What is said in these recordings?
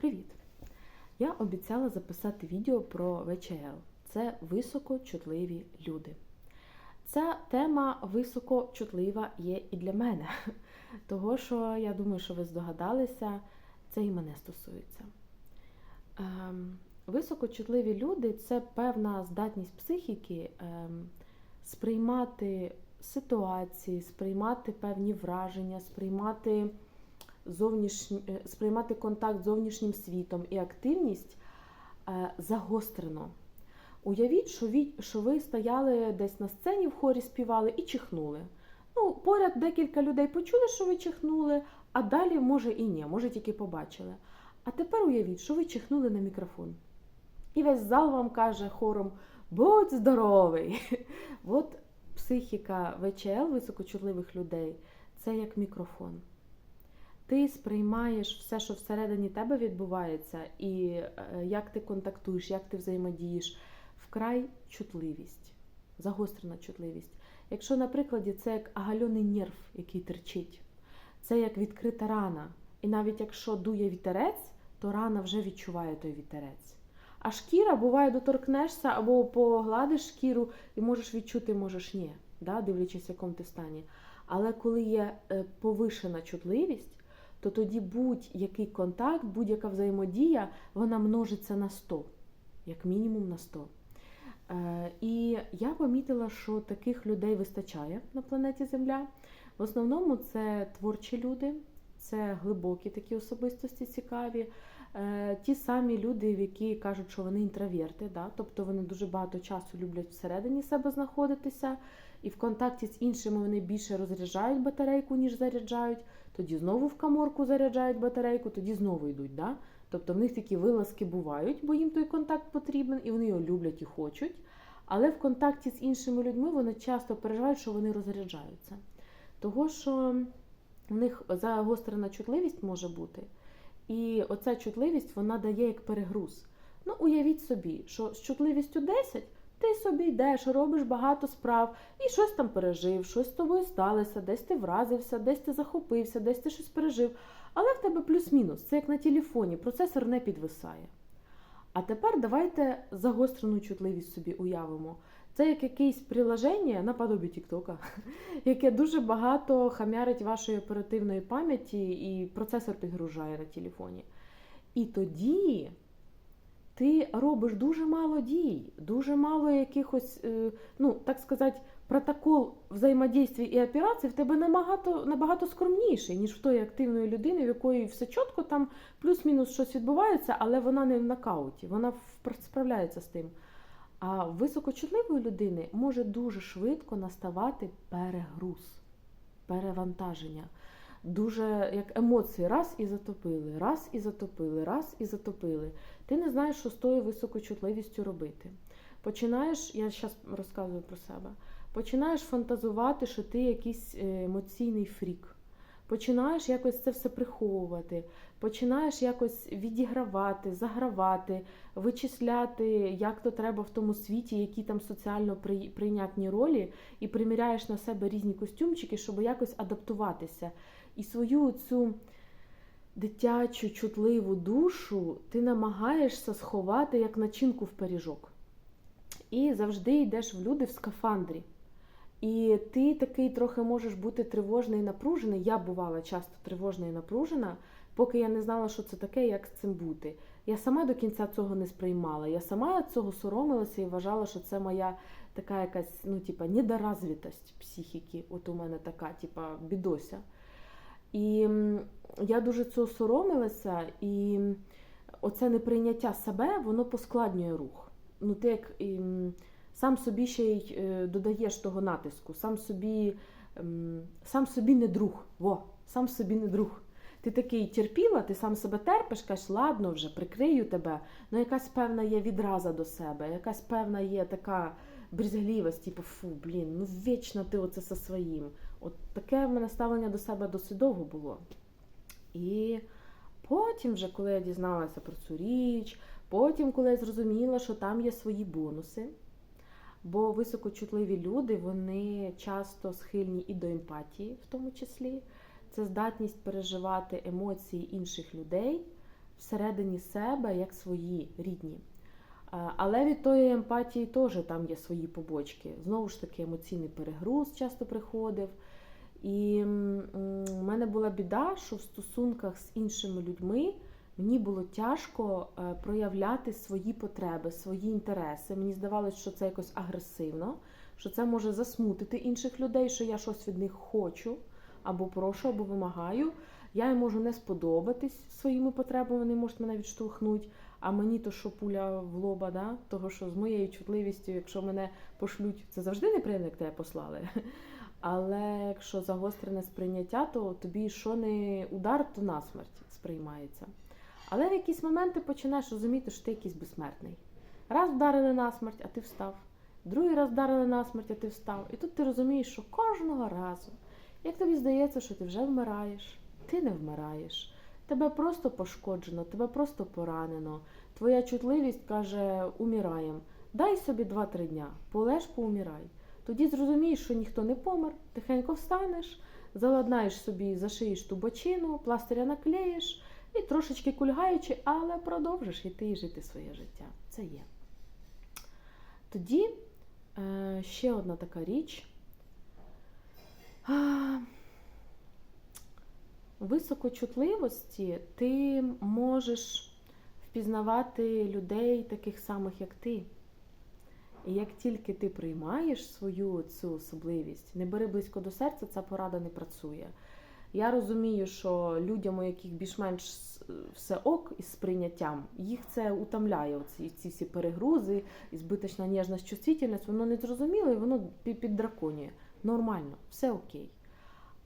Привіт! Я обіцяла записати відео про ВЧЛ. Це високочутливі люди. Ця тема високочутлива є і для мене, того що я думаю, що ви здогадалися, це і мене стосується. Ем, Високочутливі люди це певна здатність психіки ем, сприймати ситуації, сприймати певні враження, сприймати зовнішні, е, сприймати контакт з зовнішнім світом і активність е, загострено. Уявіть, що ви, що ви стояли десь на сцені в хорі співали і чихнули. Ну, поряд декілька людей почули, що ви чихнули, а далі може і ні, може тільки побачили. А тепер уявіть, що ви чихнули на мікрофон. І весь зал вам каже хором: будь здоровий! От психіка ВЧЛ високочутливих людей це як мікрофон. Ти сприймаєш все, що всередині тебе відбувається, і е, як ти контактуєш, як ти взаємодієш, вкрай чутливість, загострена чутливість. Якщо, на прикладі, це як агальоний нерв, який терчить, це як відкрита рана. І навіть якщо дує вітерець, то рана вже відчуває той вітерець. А шкіра буває, доторкнешся або погладиш шкіру і можеш відчути, можеш ні, да, дивлячись, в якому ти стані. Але коли є е, повишена чутливість, то тоді будь-який контакт, будь-яка взаємодія, вона множиться на 100, як мінімум на 100. Е, І я помітила, що таких людей вистачає на планеті Земля. В основному це творчі люди, це глибокі такі особистості цікаві. Е, Ті самі люди, які кажуть, що вони інтроверти, да? тобто вони дуже багато часу люблять всередині себе знаходитися, і в контакті з іншими вони більше розряджають батарейку, ніж заряджають. Тоді знову в каморку заряджають батарейку, тоді знову йдуть. Да? Тобто в них такі вилазки бувають, бо їм той контакт потрібен, і вони його люблять і хочуть. Але в контакті з іншими людьми вони часто переживають, що вони розряджаються. Того, що в них загострена чутливість може бути. І оця чутливість вона дає як перегруз. Ну, уявіть собі, що з чутливістю 10 ти собі йдеш, робиш багато справ і щось там пережив, щось з тобою сталося, десь ти вразився, десь ти захопився, десь ти щось пережив. Але в тебе плюс-мінус, це як на телефоні, процесор не підвисає. А тепер давайте загострену чутливість собі уявимо. Це як якесь приложення наподобі Тіктока, яке дуже багато хамярить вашої оперативної пам'яті і процесор підгружає на телефоні. І тоді ти робиш дуже мало дій, дуже мало якихось, е, ну так сказати, протокол взаємодійстві і операцій в тебе набагато, набагато скромніший, ніж в тої активної людини, в якої все чітко там плюс-мінус щось відбувається, але вона не в нокауті, вона справляється з тим. А високочутливої людини може дуже швидко наставати перегруз, перевантаження. Дуже як емоції, раз і затопили, раз і затопили, раз і затопили. Ти не знаєш, що з тою високочутливістю робити. Починаєш, я зараз розказую про себе, починаєш фантазувати, що ти якийсь е, емоційний фрік. Починаєш якось це все приховувати, починаєш якось відігравати, загравати, вичисляти, як то треба в тому світі, які там соціально прийнятні ролі, і приміряєш на себе різні костюмчики, щоб якось адаптуватися. І свою цю дитячу, чутливу душу ти намагаєшся сховати як начинку в пиріжок. І завжди йдеш в люди в скафандрі. І ти такий трохи можеш бути тривожний і напружений. Я бувала часто тривожна і напружена, поки я не знала, що це таке, як з цим бути. Я сама до кінця цього не сприймала. Я сама цього соромилася і вважала, що це моя така якась, ну, типа, недоразвитость психіки. От у мене така, типа, бідося. І я дуже цього соромилася, і оце неприйняття себе, воно поскладнює рух. Ну, ти як сам собі ще й е, додаєш того натиску, сам собі сам собі не друг. Во, сам собі не друг. Ти такий терпіла, ти сам себе терпиш, кажеш, ладно, вже прикрию тебе. Ну, якась певна є відраза до себе, якась певна є така брізгливість, типу, фу, блін, ну вічно ти оце со своїм. От таке в мене ставлення до себе досить довго було. І потім, вже, коли я дізналася про цю річ, потім, коли я зрозуміла, що там є свої бонуси. Бо високочутливі люди вони часто схильні і до емпатії, в тому числі. Це здатність переживати емоції інших людей всередині себе як свої рідні. Але від тої емпатії теж там є свої побочки. Знову ж таки, емоційний перегруз часто приходив. І у мене була біда, що в стосунках з іншими людьми мені було тяжко е, проявляти свої потреби, свої інтереси. Мені здавалося, що це якось агресивно, що це може засмутити інших людей, що я щось від них хочу, або прошу, або вимагаю. Я їм можу не сподобатись своїми потребами, вони можуть мене відштовхнути. А мені то, що пуля в лоба, да? того що з моєю чутливістю, якщо мене пошлють, це завжди неприємно, як тебе послали. Але якщо загострене сприйняття, то тобі що не удар, то насмерть сприймається. Але в якісь моменти починаєш розуміти, що ти якийсь безсмертний. Раз вдарили насмерть, а ти встав. Другий раз вдарили насмерть, а ти встав. І тут ти розумієш, що кожного разу, як тобі здається, що ти вже вмираєш, ти не вмираєш. Тебе просто пошкоджено, тебе просто поранено. Твоя чутливість каже, уміраєм. Дай собі 2-3 дня, полеж, поумірай. Тоді зрозумієш, що ніхто не помер, тихенько встанеш, заладнаєш собі, зашиєш ту бочину, пластиря наклеїш і трошечки кульгаючи, але продовжиш іти і жити своє життя. Це є. Тоді е, ще одна така річ. Високочутливості ти можеш впізнавати людей таких самих, як ти. І як тільки ти приймаєш свою цю особливість, не бери близько до серця, ця порада не працює. Я розумію, що людям, у яких більш-менш все ок із сприйняттям, їх це утомляє. Оці ці всі перегрузи, і збиточна ніжність, чувствительність, воно не зрозуміло і воно піддраконює. Нормально, все окей.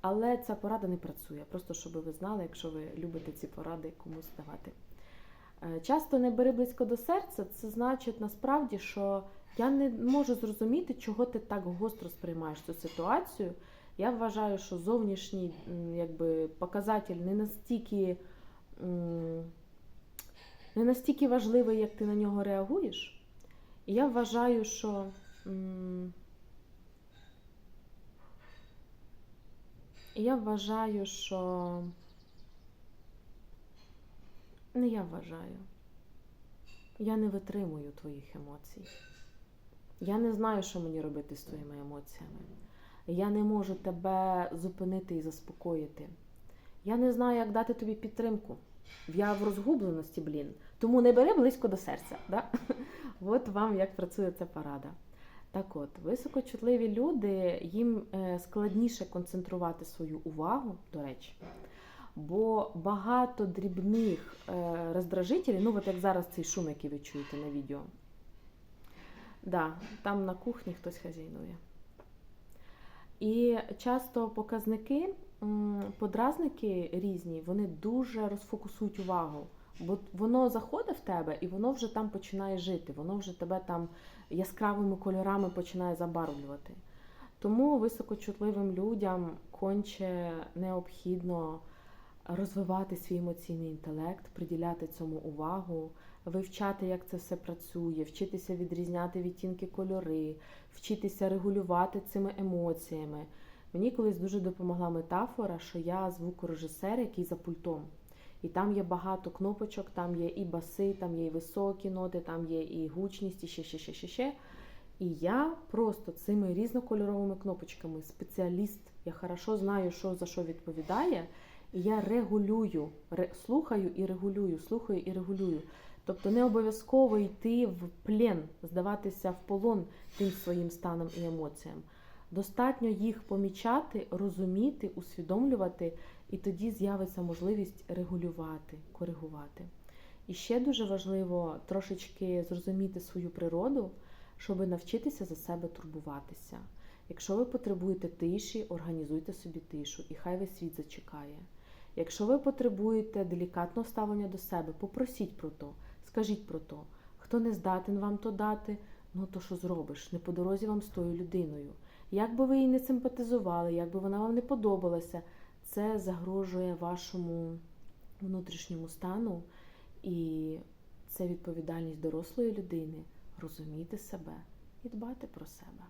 Але ця порада не працює. Просто щоб ви знали, якщо ви любите ці поради комусь давати. Е, Часто не бери близько до серця, це значить насправді, що я не можу зрозуміти, чого ти так гостро сприймаєш цю ситуацію. Я вважаю, що зовнішній якби, показатель не настільки, не настільки важливий, як ти на нього реагуєш. І я вважаю, що я вважаю, що не я вважаю. Я не витримую твоїх емоцій. Я не знаю, що мені робити з твоїми емоціями. Я не можу тебе зупинити і заспокоїти. Я не знаю, як дати тобі підтримку. Я в розгубленості, блін. Тому не бери близько до серця. Да? От вам як працює ця порада. Так от, високочутливі люди, їм е, складніше концентрувати свою увагу, до речі, бо багато дрібних е, роздражителів, ну от як зараз цей шум, який ви чуєте на відео. Да, там на кухні хтось хазяйнує. І часто показники, подразники різні, вони дуже розфокусують увагу. Бо воно заходить в тебе і воно вже там починає жити, воно вже тебе там яскравими кольорами починає забарвлювати. Тому високочутливим людям конче необхідно розвивати свій емоційний інтелект, приділяти цьому увагу, вивчати, як це все працює, вчитися відрізняти відтінки кольори, вчитися регулювати цими емоціями. Мені колись дуже допомогла метафора, що я звукорежисер, який за пультом. І там є багато кнопочок, там є і баси, там є і високі ноти, там є і гучність, і ще, ще, ще, ще, ще. І я просто цими різнокольоровими кнопочками спеціаліст. Я хорошо знаю, що за що відповідає. І я регулюю, ре, слухаю і регулюю, слухаю і регулюю. Тобто не обов'язково йти в плен, здаватися в полон тим своїм станом і емоціям. Достатньо їх помічати, розуміти, усвідомлювати, і тоді з'явиться можливість регулювати, коригувати. І ще дуже важливо трошечки зрозуміти свою природу, щоб навчитися за себе турбуватися. Якщо ви потребуєте тиші, організуйте собі тишу, і хай весь світ зачекає. Якщо ви потребуєте делікатного ставлення до себе, попросіть про то, скажіть про то. Хто не здатен вам то дати, ну то що зробиш? Не по дорозі вам з тою людиною. Як би ви їй не симпатизували, як би вона вам не подобалася, це загрожує вашому внутрішньому стану, і це відповідальність дорослої людини розуміти себе і дбати про себе.